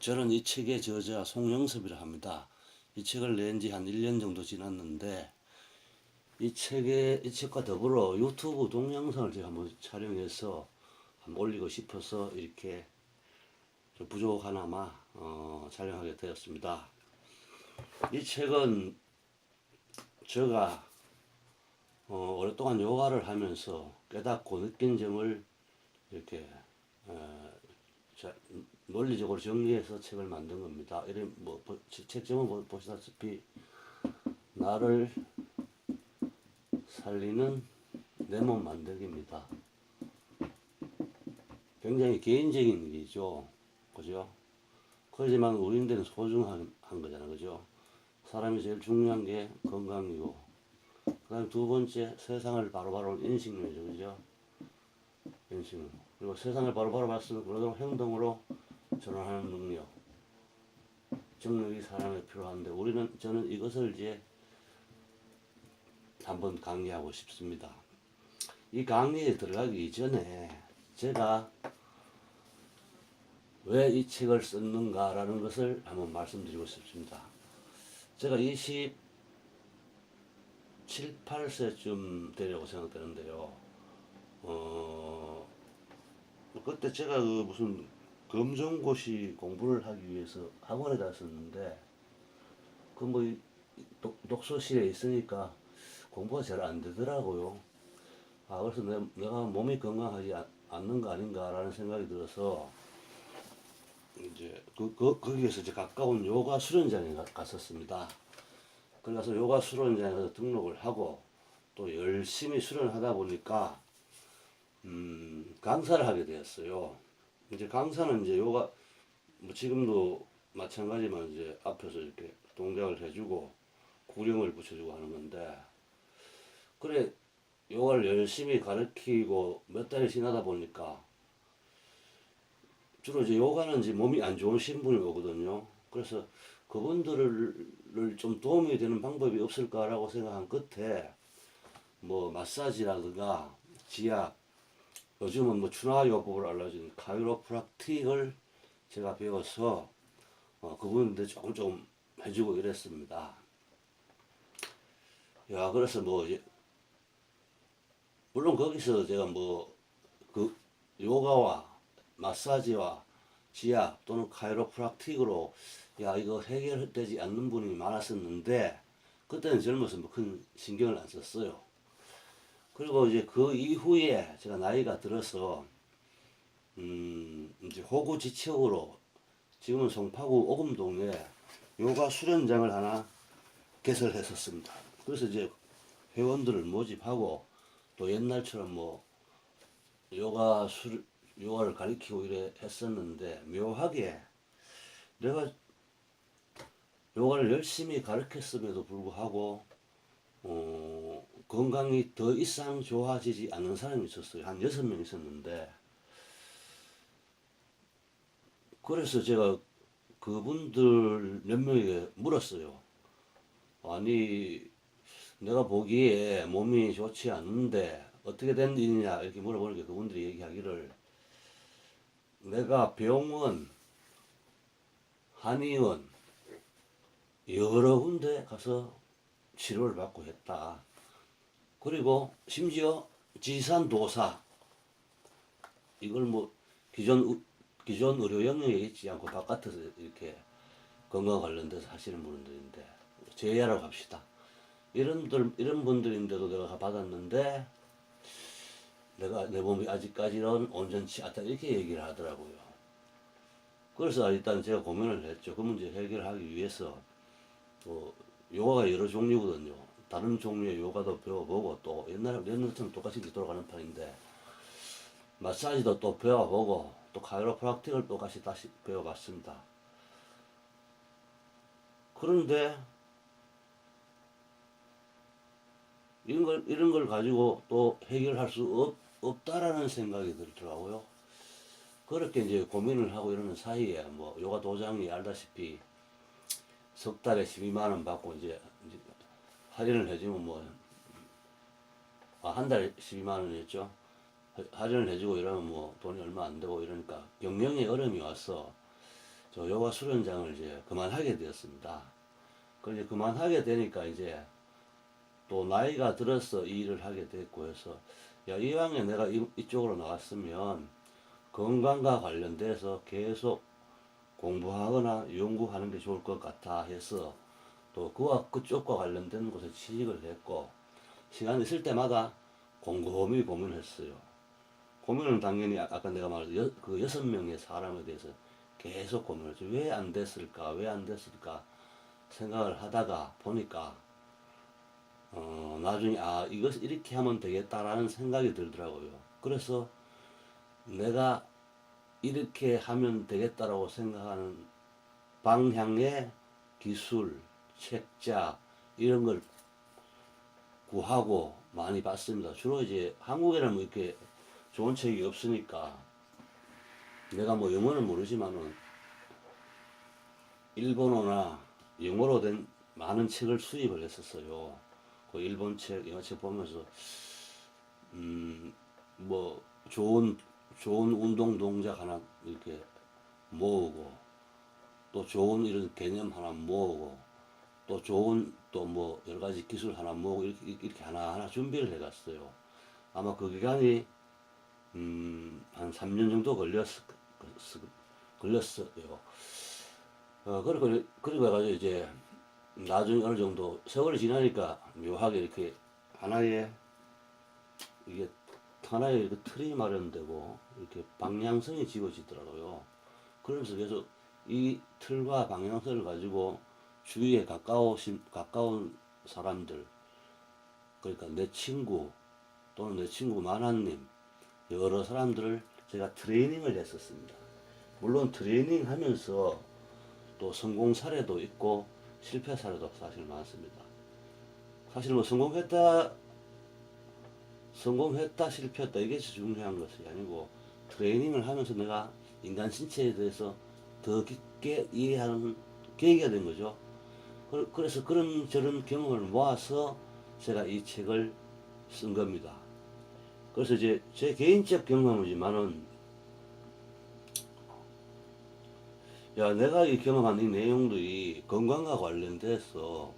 저는 이 책의 저자 송영섭이라 합니다. 이 책을 낸 지 한 1년 정도 지났는데 이 책에 이 책과 더불어 유튜브 동영상을 제가 한번 촬영해서 한번 올리고 싶어서 이렇게 좀 부족 하나마 어, 촬영하게 되었습니다. 이 책은 제가 어, 오랫동안 요가를 하면서 깨닫고 느낀 점을 이렇게 어, 자, 논리적으로 정리해서 책을 만든 겁니다. 이런 뭐 보- 책 제목 보- 보시다시피 나를 살리는 내 몸 만들기입니다. 굉장히 개인적인 일이죠. 그죠? 그렇지만 우리한테는 소중한 한 거잖아. 그죠? 사람이 제일 중요한 게 건강이고, 그 다음에 두 번째 세상을 바로바로 인식력이죠. 그죠? 인식력. 그리고 세상을 바로 바로 봤으면 그러도록 행동으로 전환하는 능력. 정력이 사람에 필요한데 우리는 저는 이것을 이제 한번 강의하고 싶습니다. 이 강의에 들어가기 이전에 제가 왜 이 책을 썼는가라는 것을 한번 말씀드리고 싶습니다. 제가 27, 8세쯤 되려고 생각되는데요. 어, 그때 제가 그 무슨 검정고시 공부를 하기 위해서 학원에 갔었는데 그 뭐 독서실에 있으니까 공부가 잘 안 되더라고요. 아 그래서 내, 내가 몸이 건강하지 않, 않는 거 아닌가라는 생각이 들어서 이제 그, 그 거기에서 이제 가까운 요가 수련장에 가- 갔었습니다. 그래서 요가 수련장에 가서 등록을 하고 또 열심히 수련하다 보니까 음, 강사를 하게 되었어요. 이제 강사는 이제 요가 뭐 지금도 마찬가지만 이제 앞에서 이렇게 동작을 해주고 구령을 붙여주고 하는 건데 그래 요가를 열심히 가르치고 몇 달이 지나다 보니까 주로 이제 요가는 이제 몸이 안 좋으신 분이 오거든요. 그래서 그분들을 좀 도움이 되는 방법이 없을까라고 생각한 끝에 뭐 마사지라든가 지압 요즘은 뭐 준하요법을 알려주는 카이로프락틱을 제가 배워서 어, 그분들 조금 조금 해주고 이랬습니다. 야 그래서 뭐 물론 거기서 제가 뭐 그 요가와 마사지와 지압 또는 카이로프락틱으로 야 이거 해결되지 않는 분이 많았었는데 그때는 젊어서 뭐 큰 신경을 안 썼어요. 그리고 이제 그 이후에 제가 나이가 들어서 음 이제 호구 지척으로 지금은 송파구 오금동에 요가 수련장을 하나 개설했었습니다. 그래서 이제 회원들을 모집하고 또 옛날처럼 뭐 요가 수 요가를 가리키고 이래 했었는데 묘하게 내가 요가를 열심히 가르쳤음에도 불구하고 어, 건강이 더 이상 좋아지지 않는 사람이 있었어요. 한 여섯 명 있었는데 그래서 제가 그분들 몇 명에게 물었어요. 아니 내가 보기에 몸이 좋지 않은데 어떻게 된 일이냐 이렇게 물어보니까 그분들이 얘기하기를 내가 병원, 한의원 여러 군데 가서 치료를 받고 했다. 그리고 심지어 지산 도사 이걸 뭐 기존 의- 기존 의료 영역에 있지 않고 바깥에서 이렇게 건강 관련돼서 하시는 분들인데 제야라고 합시다. 이런 들 이런 분들인데도 내가 받았는데 내가 내 몸이 아직까지는 온전치 않다 이렇게 얘기를 하더라고요. 그래서 일단 제가 고민을 했죠. 그 문제 해결하기 위해서 또 요가가 여러 종류거든요. 다른 종류의 요가도 배워보고 또 옛날에 옛날처럼 똑같이 돌아가는 편인데 마사지도 또 배워보고 또 카이로프락틱을 똑같이 다시 배워봤습니다. 그런데 이런 걸 이런 걸 가지고 또 해결할 수 없, 없다라는 생각이 들더라고요. 그렇게 이제 고민을 하고 이러는 사이에 뭐 요가 도장이 알다시피 석 달에 12만 원 받고 이제, 이제 할인을 해주면 뭐, 아, 한 달에 12만 원이었죠. 하- 할인을 해주고 이러면 뭐 돈이 얼마 안 되고 이러니까 경영에 어려움이 와서 저 요가 수련장을 이제 그만하게 되었습니다. 그 이제 그만하게 되니까 이제 또 나이가 들어서 이 일을 하게 됐고 해서 야 이왕에 내가 이, 이쪽으로 나왔으면 건강과 관련돼서 계속 공부하거나 연구하는 게 좋을 것 같아 해서 또 그와 그쪽과 관련된 곳에 취직을 했고 시간 있을 때마다 곰곰이 고민했어요. 고민은 당연히 아- 아까 내가 말한 여, 그 여섯 명의 사람에 대해서 계속 고민했죠. 왜 안 됐을까? 왜 안 됐을까? 생각을 하다가 보니까 어, 나중에 아 이것 이렇게 하면 되겠다라는 생각이 들더라고요. 그래서 내가 이렇게 하면 되겠다라고 생각하는 방향의 기술, 책자 이런 걸 구하고 많이 봤습니다. 주로 이제 한국에는 뭐 이렇게 좋은 책이 없으니까 내가 뭐 영어는 모르지만은 일본어나 영어로 된 많은 책을 수입을 했었어요. 그 일본 책, 영어 책 보면서 음 뭐 좋은 좋은 운동 동작 하나 이렇게 모으고 또 좋은 이런 개념 하나 모으고 또 좋은 또 뭐 여러 가지 기술 하나 모으고 이렇게, 이렇게 하나 하나 준비를 해갔어요. 아마 그 기간이 음, 한 3년 정도 걸렸 걸렸어요. 어, 그리고 그리고 해가지고 이제 나중에 어느 정도 세월이 지나니까 묘하게 이렇게 하나의 이게 하나의 그 틀이 마련되고 이렇게 방향성이 지어지더라고요. 그러면서 계속 이 틀과 방향성을 가지고 주위에 가까우신 가까운 사람들 그러니까 내 친구 또는 내 친구 만화님 여러 사람들을 제가 트레이닝을 했었습니다. 물론 트레이닝 하면서 또 성공 사례도 있고 실패 사례도 사실 많습니다. 사실 뭐 성공했다 성공했다 실패했다 이게 중요한 것이 아니고 트레이닝을 하면서 내가 인간 신체에 대해서 더 깊게 이해하는 계기가 된 거죠. 그- 그래서 그런 저런 경험을 모아서 제가 이 책을 쓴 겁니다. 그래서 이제 제 개인적 경험이지만은 야 내가 이 경험한 이 내용들이 건강과 관련돼서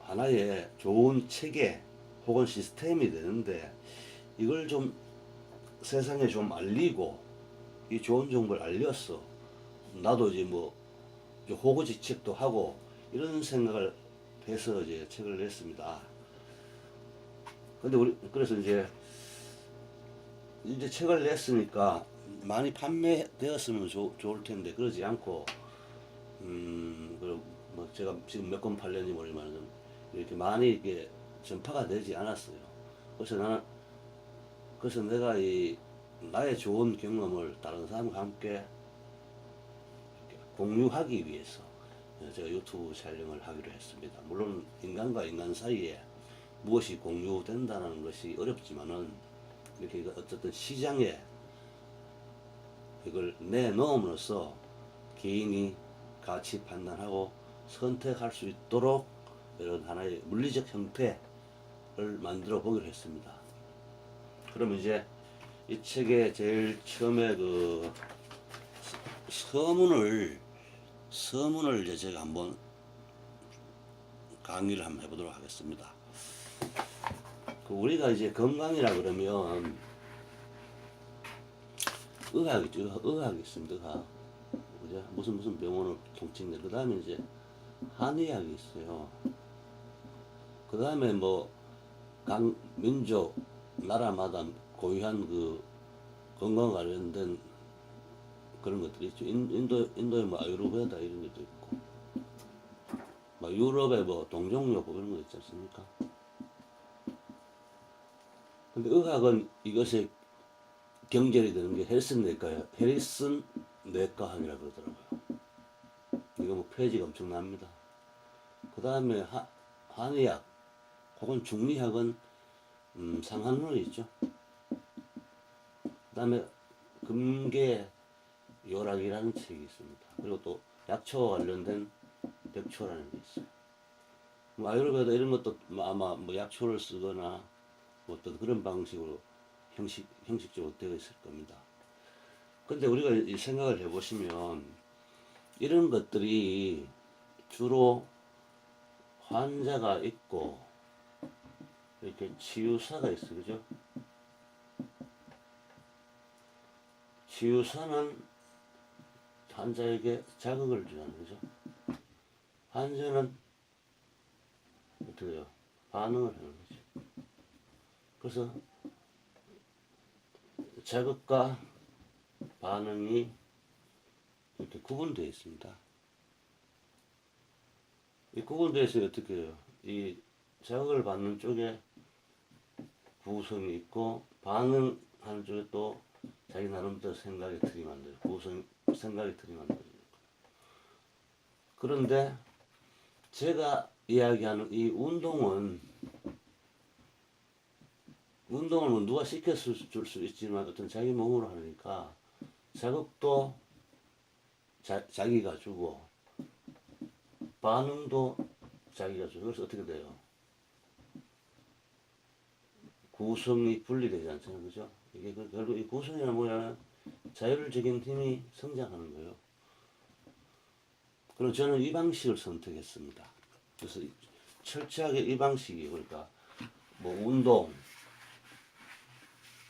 하나의 좋은 체계 혹은 시스템이 되는데 이걸 좀 세상에 좀 알리고 이 좋은 정보를 알렸어 나도 이제 뭐 호구지책도 하고 이런 생각을 해서 이제 책을 냈습니다. 근데 우리 그래서 이제 이제 책을 냈으니까 많이 판매되었으면 좋, 좋을 텐데 그러지 않고 음, 그리고 뭐 제가 지금 몇 권 팔렸는지 모르지만 이렇게 많이 이게 전파가 되지 않았어요. 그래서 나는 그래서 내가 이 나의 좋은 경험을 다른 사람과 함께 이렇게 공유하기 위해서 제가 유튜브 촬영을 하기로 했습니다. 물론 인간과 인간 사이에 무엇이 공유된다는 것이 어렵지만은 이렇게 어쨌든 시장에 이걸 내놓음으로써 개인이 가치 판단하고 선택할 수 있도록 이런 하나의 물리적 형태를 만들어 보기로 했습니다. 그러면 이제 이 책의 제일 처음에 그 서- 서문을 서문을 이제 제가 한번 강의를 한번 해보도록 하겠습니다. 그 우리가 이제 건강이라 그러면 의학이 있죠. 의학, 의학이 있습니다. 의학. 그죠? 무슨 무슨 병원을 통칭돼. 그 다음에 이제 한의학이 있어요. 그 다음에 뭐, 각 민족, 나라마다 고유한 그 건강 관련된 그런 것들이 있죠. 인, 인도, 인도에 뭐 아유르베다 이런 것도 있고. 막 유럽에 뭐 동종요법 이런 거 있지 않습니까? 근데 의학은 이것에 경결이 되는 게 헬슨 내과예요. 헬슨 내과학이라 그러더라고요. 이거 뭐 페이지가 엄청납니다. 그 다음에 한의학 혹은 중리학은 음, 상한론이 있죠. 그 다음에 금계 요락이라는 책이 있습니다. 그리고 또 약초와 관련된 백초라는 게 있어요. 뭐 아유르베다 이런 것도 뭐 아마 뭐 약초를 쓰거나 뭐 어떤 그런 방식으로 형식, 형식적으로 되어 있을 겁니다. 근데 우리가 이 생각을 해보시면 이런 것들이 주로 환자가 있고 이렇게 치유사가 있어 그죠? 치유사는 환자에게 자극을 주는 거죠. 환자는 어떻게 해요? 반응을 하는 거죠. 그래서 자극과 반응이 이렇게 구분되어 있습니다. 이 구분되어 있어요. 어떻게 해요? 이 자극을 받는 쪽에 구성이 있고 반응하는 쪽에 또 자기 나름대로 생각의 틀이 만들어 구성 생각의 틀이 만들어 그런데 제가 이야기하는 이 운동은 운동을 뭐 누가 시켰을 줄수 있지만 어떤 자기 몸으로 하니까 자극도 자, 자기가 주고 반응도 자기가 주고 그래서 어떻게 돼요? 구성이 분리되지 않잖아요, 그죠? 이게 그 결국 이 구성이란 뭐냐면 자율적인 힘이 성장하는 거예요. 그럼 저는 이 방식을 선택했습니다. 그래서 이- 철저하게 이 방식이 그러니까 뭐 운동,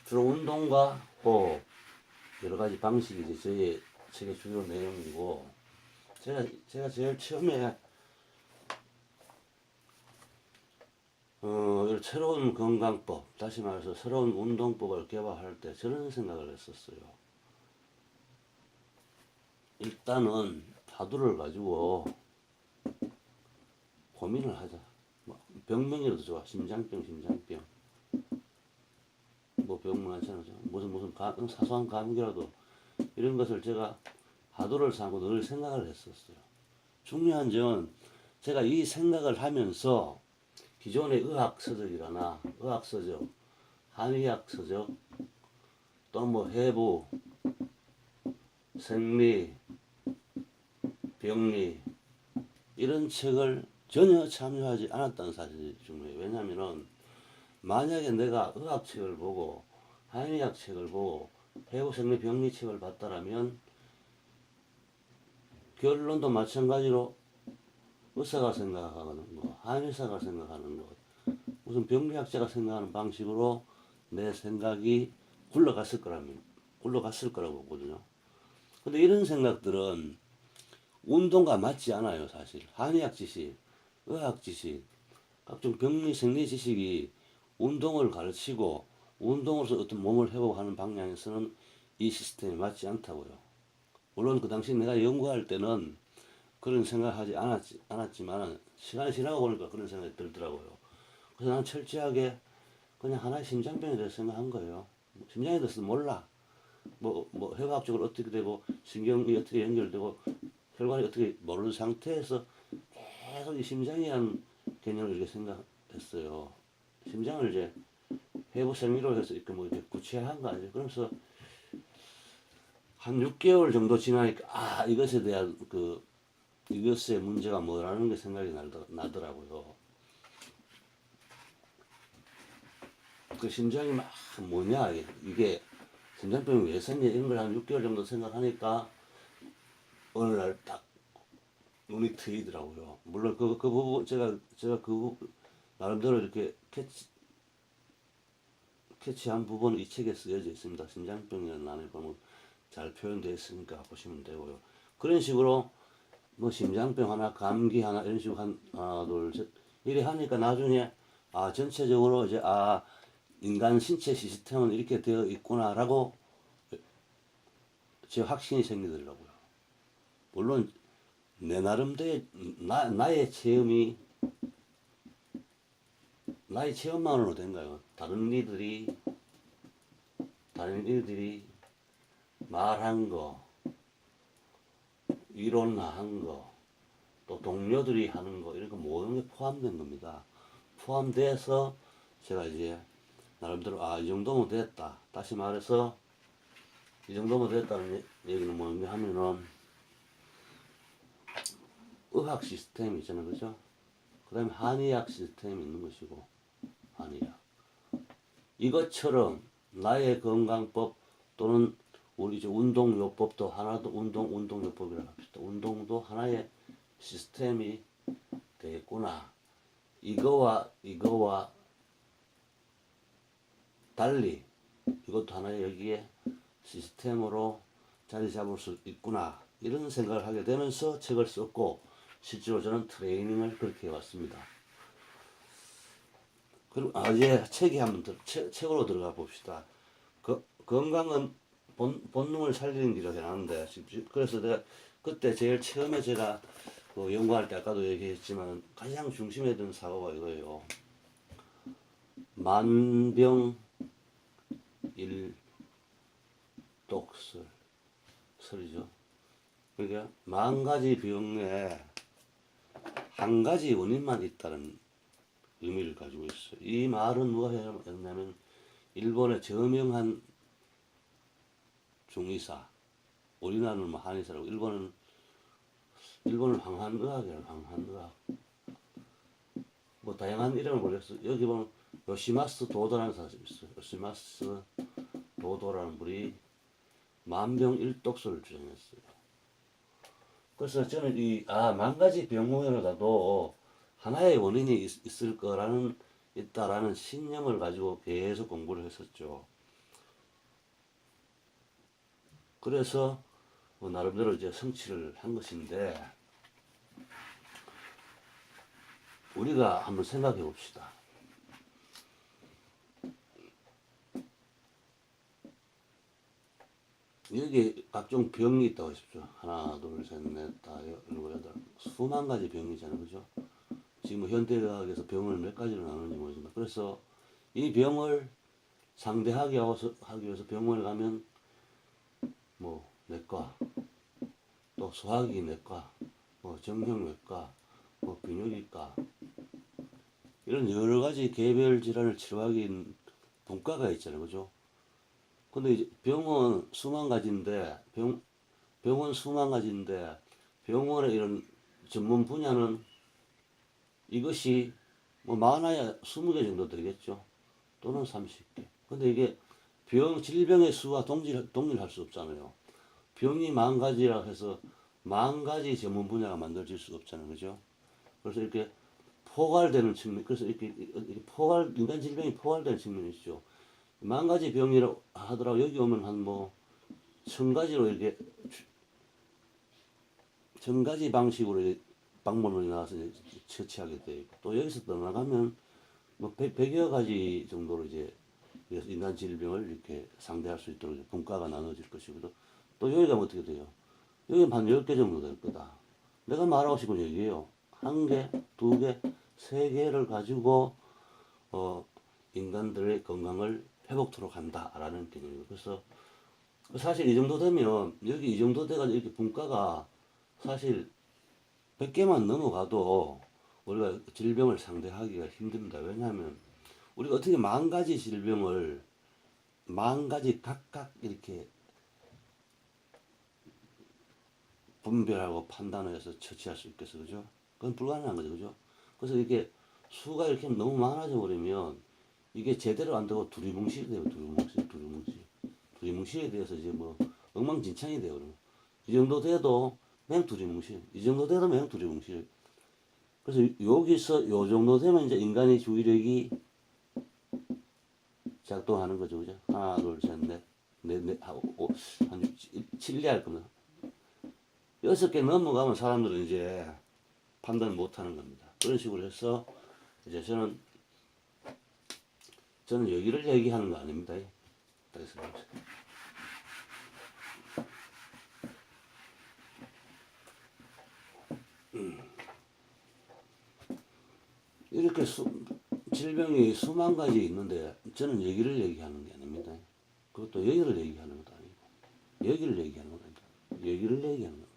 주로 운동과 호흡 여러 가지 방식이 이제 저의 책의 주요 내용이고 제가 제가 제일 처음에 어, 새로운 건강법, 다시 말해서 새로운 운동법을 개발할 때 저런 생각을 했었어요. 일단은 화두를 가지고 고민을 하자. 뭐 병명이라도 좋아. 심장병, 심장병. 뭐병 많잖아요. 그죠? 무슨 무슨 가, 사소한 감기라도 이런 것을 제가 화두를 삼고 늘 생각을 했었어요. 중요한 점은 제가 이 생각을 하면서 기존의 의학 서적이라나 의학 서적, 한의학 서적, 또 뭐 해부, 생리, 병리 이런 책을 전혀 참여하지 않았다는 사실이 중요해요. 왜냐하면은 만약에 내가 의학 책을 보고 한의학 책을 보고 해부, 생리, 병리 책을 봤다라면 결론도 마찬가지로 의사가 생각하는 거, 한의사가 생각하는 것, 무슨 병리학자가 생각하는 방식으로 내 생각이 굴러갔을 거라면, 굴러갔을 거라고 보거든요. 근데 이런 생각들은 운동과 맞지 않아요, 사실. 한의학 지식, 의학 지식, 각종 병리 생리 지식이 운동을 가르치고 운동으로서 어떤 몸을 회복하는 방향에서는 이 시스템이 맞지 않다고요. 물론 그 당시 내가 연구할 때는 그런 생각하지 않았지, 않았지만 시간이 지나고 보니까 그런 생각이 들더라고요. 그래서 나는 철저하게 그냥 하나의 심장병에 대해서 생각한 거예요. 심장에 대해서 몰라. 뭐, 뭐, 해부학적으로 어떻게 되고, 신경이 어떻게 연결되고, 혈관이 어떻게 모르는 상태에서 계속 이 심장이라는 개념을 이렇게 생각했어요. 심장을 이제 해부 생리로 해서 이렇게 뭐 이렇게 구체화한 거 아니에요. 그러면서 한 6개월 정도 지나니까, 아, 이것에 대한 그, 이것의 문제가 뭐라는 게 생각이 나더, 나더라고요. 그 심장이 막 뭐냐, 이게 심장병이 왜 생겨? 이런 걸 한 6개월 정도 생각하니까 어느 날 딱 눈이 트이더라고요. 물론 그, 그 부분, 제가, 제가 그, 부- 나름대로 이렇게 캐치, 캐치한 부분은 이 책에 쓰여져 있습니다. 심장병이라는 안에 보면 잘 표현되어 있으니까 보시면 되고요. 그런 식으로 뭐 심장병 하나, 감기 하나 이런 식으로 한 하나, 둘, 셋 이래 하니까 나중에 아 전체적으로 이제 아 인간 신체 시스템은 이렇게 되어 있구나라고 제 확신이 생기더라고요. 물론 내 나름대로 나, 나의 체험이 나의 체험만으로 된가요? 다른 이들이 다른 이들이 말한 거, 이론화한 거, 또 동료들이 하는 거 이런 거 모든 게 포함된 겁니다. 포함돼서 제가 이제 나름대로 아 이 정도면 됐다. 다시 말해서 이 정도면 됐다는 얘- 얘기는 뭐냐 하면은 의학 시스템이 있잖아요, 그죠? 그 다음에 한의학 시스템이 있는 것이고 한의학 이것처럼 나의 건강법 또는 우리 이제 운동요법도 하나도 운동 운동요법이라고 합시다. 운동도 하나의 시스템이 되겠구나. 이거와 이거와 달리 이것도 하나의 여기에 시스템으로 자리 잡을 수 있구나 이런 생각을 하게 되면서 책을 썼고 실제로 저는 트레이닝을 그렇게 해왔습니다. 그리고 아, 이제 책이 한번 들, 책, 책으로 들어가 봅시다. 그, 건강은 본, 본능을 살리는 길이라고 지금 그래서 내가 그때 제일 처음에 제가 그 연구할 때 아까도 얘기했지만 가장 중심에 든 사고가 이거예요. 만병 일 독설 설이죠. 그러니까 만 가지 병에 한 가지 원인만 있다는 의미를 가지고 있어요. 이 말은 했냐면 일본의 저명한 중의사, 우리나라는 뭐 한의사라고 일본은 일본은 황한의학이에요. 황한의학. 뭐 다양한 이름을 모르겠어. 여기 보면 요시마스 도도라는 사람이 있어요. 요시마스 도도라는 분이 만병일독설을 주장했어요. 그래서 저는 이, 아, 만 가지 병원에라도 하나의 원인이 있, 있을 거라는, 있다라는 신념을 가지고 계속 공부를 했었죠. 그래서 뭐 나름대로 이제 성취를 한 것인데, 우리가 한번 생각해 봅시다. 여기 각종 병이 있다고 하십시오. 하나, 둘, 셋, 넷, 다, 일곱, 여덟. 수만 가지 병이잖아요. 그죠? 지금 뭐 현대의학에서 병을 몇 가지로 나누는지 모르지만. 그래서 이 병을 상대하기 위해서, 병원에 가면 뭐 내과, 또 소화기 내과, 뭐 정형외과, 뭐 비뇨기과 이런 여러 가지 개별 질환을 치료하기 분과가 있잖아요. 그죠? 근데 이제 병원 수만 가지인데 병 병원 수만 가지인데 병원의 이런 전문 분야는 이것이 뭐 많아야 20개 정도 되겠죠. 또는 30개. 근데 이게 병 질병의 수와 동질 동일할 수 없잖아요. 병이 만 가지라 해서 만 가지 전문 분야가 만들어질 수 없잖아요. 그죠? 그래서 이렇게 포괄되는 측면, 그래서 이렇게, 이렇게 포괄, 인간 질병이 포괄되는 측면이 있죠. 만 가지 병이라고 하더라고 여기 오면 한 뭐 천 가지로 이렇게 천 가지 방식으로 방문을 나와서 처치하게 돼 있고 또 여기서 떠나가면 뭐 백, 백여 가지 정도로 이제 인간 질병을 이렇게 상대할 수 있도록 분과가 나눠질 것이고 또, 또 여기가 어떻게 돼요? 여기는 한열개 정도 될 거다. 내가 말하고 싶은 얘기예요. 한 개, 두 개, 세 개를 가지고 어 인간들의 건강을 회복토록 한다라는 개념이에요. 그래서 사실 이 정도 되면 여기 이 정도 돼가지고 이렇게 분과가 사실 100개만 넘어가도 우리가 질병을 상대하기가 힘듭니다. 왜냐하면 우리가 어떻게 만 가지 질병을 만 가지 각각 이렇게 분별하고 판단해서 처치할 수 있겠어, 그죠? 그건 불가능한 거죠, 그죠? 그래서 이게 수가 이렇게 너무 많아져 버리면 이게 제대로 안 되고 두리뭉실이 돼요. 두리뭉실, 두리뭉실. 두리뭉실에 대해서 이제 뭐 엉망진창이 돼요. 이 정도 돼도 맹 두리뭉실. 이 정도 돼도 맹 두리뭉실. 그래서 여기서 요 정도 되면 이제 인간의 주의력이 작동하는 거죠. 그죠? 하나, 둘, 셋, 넷, 넷, 넷, 하고, 오, 한, 칠리 할 겁니다. 여섯 개 넘어가면 사람들은 이제 판단을 못 하는 겁니다. 그런 식으로 해서 이제 저는 저는 여기를 얘기하는 거 아닙니다. 그래서 음. 이렇게 수, 질병이 수만 가지 있는데 저는 여기를 얘기하는 게 아닙니다. 그것도 여기를 얘기하는 것도 아니고 여기를 얘기하는 것도 아닙니다. 여기를 얘기하는 겁니다.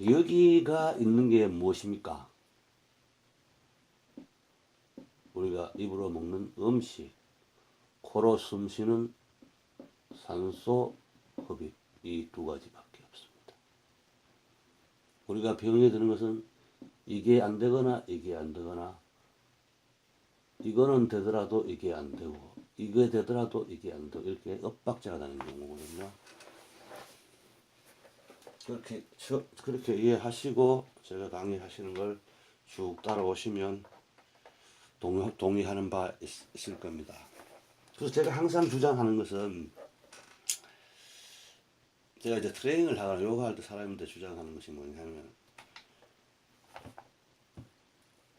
여기가 있는 게 무엇입니까? 우리가 입으로 먹는 음식, 코로 숨 쉬는 산소 흡입 이 두 가지밖에 없습니다. 우리가 병에 드는 것은 이게 안 되거나 이게 안 되거나 이거는 되더라도 이게 안 되고 이게 되더라도 이게 안 되고 이렇게 엇박자가 나는 경우거든요. 그렇게 저, 그렇게 이해하시고 제가 강의하시는 걸 쭉 따라오시면 동의, 동의하는 바 있, 있을 겁니다. 그래서 제가 항상 주장하는 것은 제가 이제 트레이닝을 하거나 요가할 때 사람한테 주장하는 것이 뭐냐면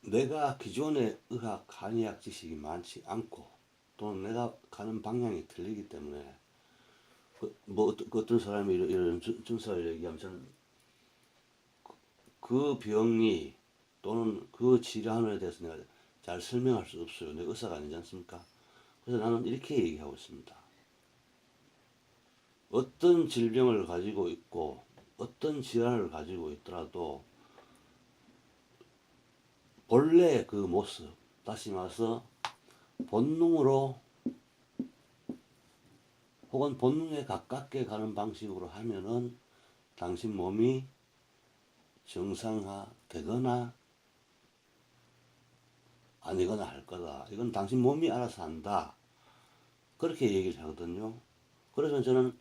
내가 기존의 의학, 한의학 지식이 많지 않고 또는 내가 가는 방향이 틀리기 때문에 그, 뭐 어떤, 그 어떤 사람이 이런, 증상을 얘기하면 그- 그 병이 또는 그 질환에 대해서 내가 잘 설명할 수 없어요. 내가 의사가 아니지 않습니까? 그래서 나는 이렇게 얘기하고 있습니다. 어떤 질병을 가지고 있고 어떤 질환을 가지고 있더라도 본래 그 모습 다시 말해서 본능으로 혹은 본능에 가깝게 가는 방식으로 하면은 당신 몸이 정상화 되거나 아니거나 할 거다. 이건 당신 몸이 알아서 한다. 그렇게 얘기를 하거든요. 그래서 저는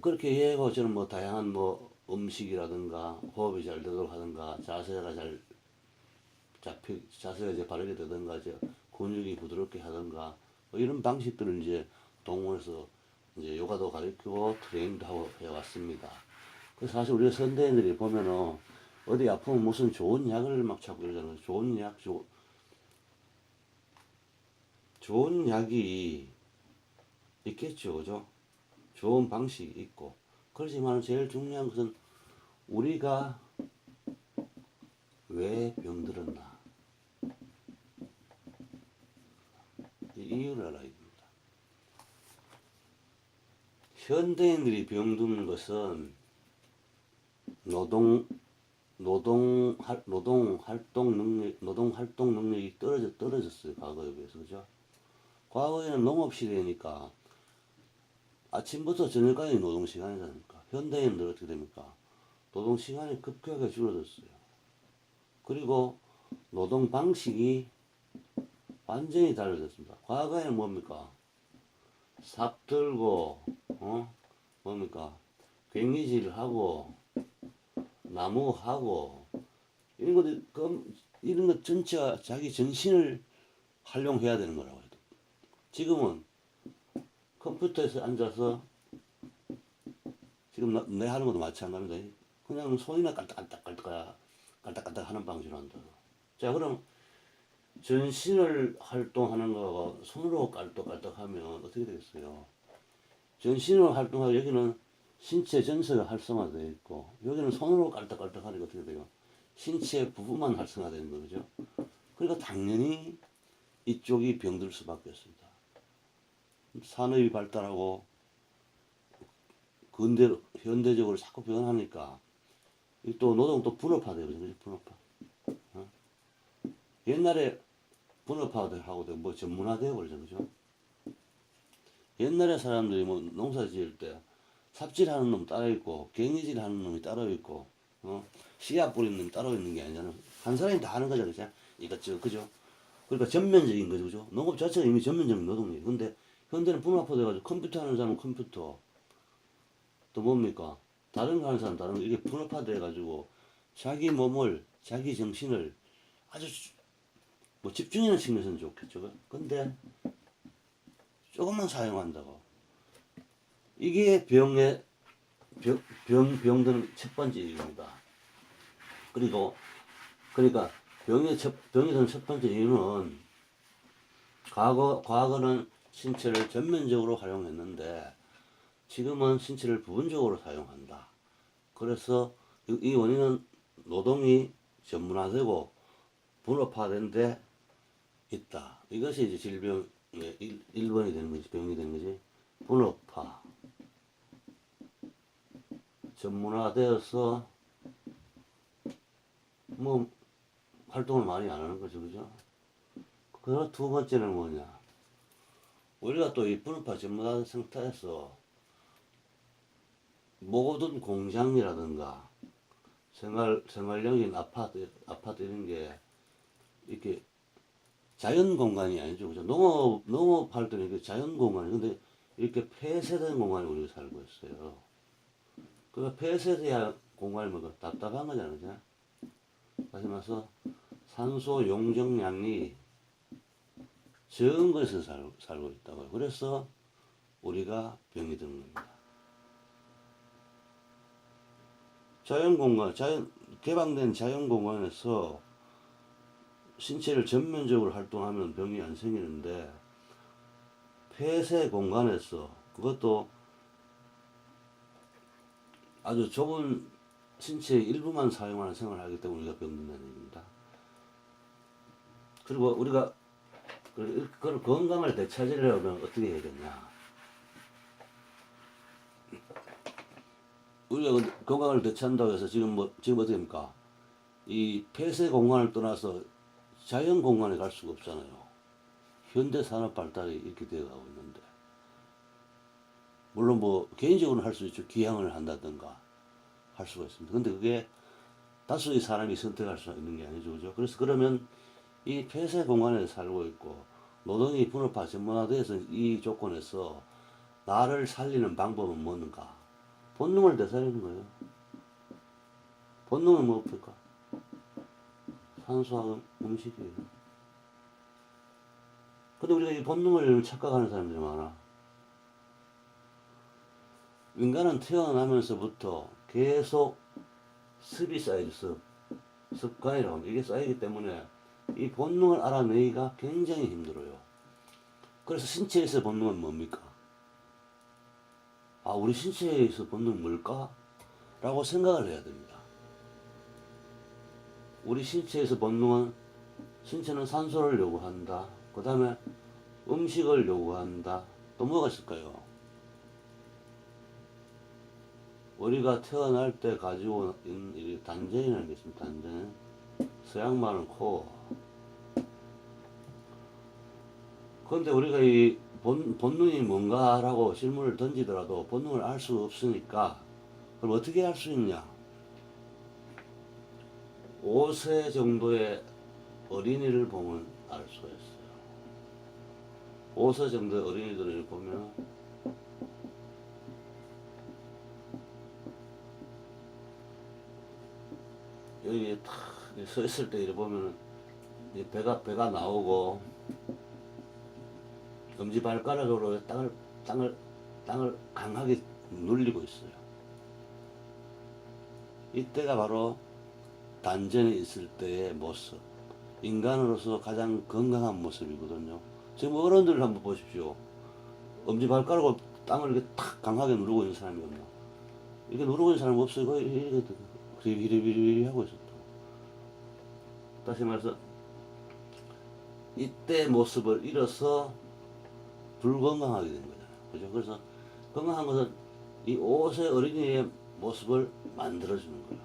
그렇게 이해하고 저는 뭐 다양한 뭐 음식이라든가 호흡이 잘 되도록 하든가 자세가 잘 잡히 자세가 이제 바르게 되든가 이제 근육이 부드럽게 하든가 뭐 이런 방식들을 이제 동원해서 이제 요가도 가르치고 트레이닝도 하고 해왔습니다. 그래서 사실 우리가 선대인들이 보면은 어디 아프면 무슨 좋은 약을 막 찾고 이러잖아요. 좋은 약, 조, 좋은 약이 있겠죠, 그죠? 좋은 방식이 있고. 그렇지만 제일 중요한 것은 우리가 왜 병들었나. 이 이유를 알아야 됩니다. 현대인들이 병드는 것은 노동 노동 할 노동 활동 능력 노동 활동 능력이 떨어져 떨어졌어요 과거에 비해서 그죠? 과거에는 농업 시대니까 아침부터 저녁까지 노동 시간이지 않습니까? 현대인들 어떻게 됩니까? 노동 시간이 급격하게 줄어들었어요. 그리고 노동 방식이 완전히 달라졌습니다. 과거에는 뭡니까? 삽 들고, 어? 뭡니까? 괭이질 하고, 나무 하고, 이런 것들, 그, 이런 것 전체가 자기 정신을 활용해야 되는 거라고 해요. 지금은 컴퓨터에서 앉아서 지금 나, 내 하는 것도 마찬가지입니다. 그냥 손이나 깔딱깔딱 깔딱 깔딱깔딱 하는 방식으로 한다. 자, 그럼 전신을 활동하는 거하고 손으로 깔딱깔딱하면 어떻게 되겠어요? 전신으로 활동하고 여기는 신체 전체가 활성화되어 있고 여기는 손으로 깔딱깔딱하니까 어떻게 돼요? 신체 부분만 활성화되는 거죠. 그러니까 당연히 이쪽이 병들 수밖에 없습니다. 산업이 발달하고 근대 현대적으로 자꾸 변하니까 이또 노동도 분업화되고 그죠 분업화. 어? 옛날에 분업화하고 되고 뭐 전문화되고 그러죠 그죠? 옛날에 사람들이 뭐 농사 지을 때 삽질하는 놈 따로 있고 갱이질 하는 놈이 따로 있고 어? 씨앗 뿌리는 놈이 따로 있는 게 아니잖아. 한 사람이 다 하는 거잖아 그죠? 이것저것 그죠? 그러니까 전면적인 거죠 그죠? 농업 자체가 이미 전면적인 노동이에요. 근데 현대는 분업화돼 가지고 컴퓨터 하는 사람은 컴퓨터 또 뭡니까? 다른 거 하는 사람 다른 거 이게 분업화돼 가지고 자기 몸을 자기 정신을 아주 주- 뭐 집중하는 측면에서는 좋겠죠. 근데 조금만 사용한다고 이게 병의 병, 병 병드는 첫 번째 이유입니다. 그리고 그러니까 병의 첫 병이 드는 첫 번째 이유는 과거 과거는 신체를 전면적으로 활용했는데 지금은 신체를 부분적으로 사용한다. 그래서 이, 이 원인은 노동이 전문화되고 분업화된 데 있다. 이것이 이제 질병의 1, 1번이 되는 거지, 병이 되는 거지. 분업화. 전문화되어서 뭐 활동을 많이 안 하는 거죠, 그죠? 그리고 두 번째는 뭐냐? 우리가 또 이 분업화 전문화 상태에서 모든 공장이라든가 생활 생활용인 아파트 아파트 이런 게 이렇게 자연 공간이 아니죠. 그죠? 농업 농업할 때는 이게 자연 공간이 근데 이렇게 폐쇄된 공간에 우리가 살고 있어요. 그러니까 폐쇄돼야 공간이 뭐가 답답한 거잖아요. 그죠? 다시 말해서 산소 용적량이 적은 곳에서 살, 살고 있다고요. 그래서 우리가 병이 드는 겁니다. 자연 공간, 자연 개방된 자연 공간에서 신체를 전면적으로 활동하면 병이 안 생기는데 폐쇄 공간에서 그것도 아주 좁은 신체의 일부만 사용하는 생활을 하기 때문에 우리가 병든다는 얘기입니다. 그리고 우리가 그- 그걸 건강을 되찾으려면 어떻게 해야겠냐? 우리가 그 건강을 되찾는다고 해서 지금 뭐 지금 어떻게 합니까? 이 폐쇄 공간을 떠나서 자연 공간에 갈 수가 없잖아요. 현대 산업 발달이 이렇게 되어가고 있는데 물론 뭐 개인적으로는 할 수 있죠. 기항을 한다든가 할 수가 있습니다. 근데 그게 다수의 사람이 선택할 수 있는 게 아니죠, 그죠? 그래서 그러면 이 폐쇄 공간에 살고 있고 노동이 분업화 전문화돼서 이 조건에서 나를 살리는 방법은 뭔가? 본능을 되살리는 거예요. 본능은 무엇일까? 음- 음식이에요. 근데 우리가 이 본능을 착각하는 사람들이 많아. 인간은 태어나면서부터 계속 습이 쌓여있어. 습. 습관이라고 합니다. 이게 쌓이기 때문에 이 본능을 알아내기가 굉장히 힘들어요. 그래서 신체에서 본능은 뭡니까? 아, 우리 신체에서 본능은 뭘까? 라고 생각을 해야 됩니다. 우리 신체에서 본능은 신체는 산소를 요구한다. 그 다음에 음식을 요구한다. 또 뭐가 있을까요? 우리가 태어날 때 가지고 있는 이 단전이라는 게 있습니다. 단전. 서양 말은 코. 그런데 우리가 이 본, 본능이 뭔가라고 질문을 던지더라도 본능을 알 수 없으니까 그럼 어떻게 할수 있냐? 5세 정도의 어린이를 보면 알 수가 있어요. 5세 정도의 어린이들을 보면 여기에 탁서 있을 때 이래 보면 이 배가 배가 나오고 검지 발가락으로 땅을 땅을 땅을 강하게 눌리고 있어요. 이때가 바로 단전에 있을 때의 모습. 인간으로서 가장 건강한 모습이거든요. 지금 어른들 한번 보십시오. 엄지발가락으로 땅을 이렇게 탁 강하게 누르고 있는 사람이 없나? 이렇게 누르고 있는 사람 없어요. 거의 이렇게 비리비리비리 하고 있었다. 다시 말해서 이때 모습을 잃어서 불건강하게 된 거잖아요. 그죠? 그래서 건강한 것은 이 5세 어린이의 모습을 만들어주는 거예요.